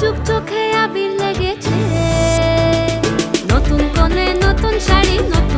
লাজুক চোখে আবির লেগেছে। নতুন কোনে নতুন শাড়ি নতুন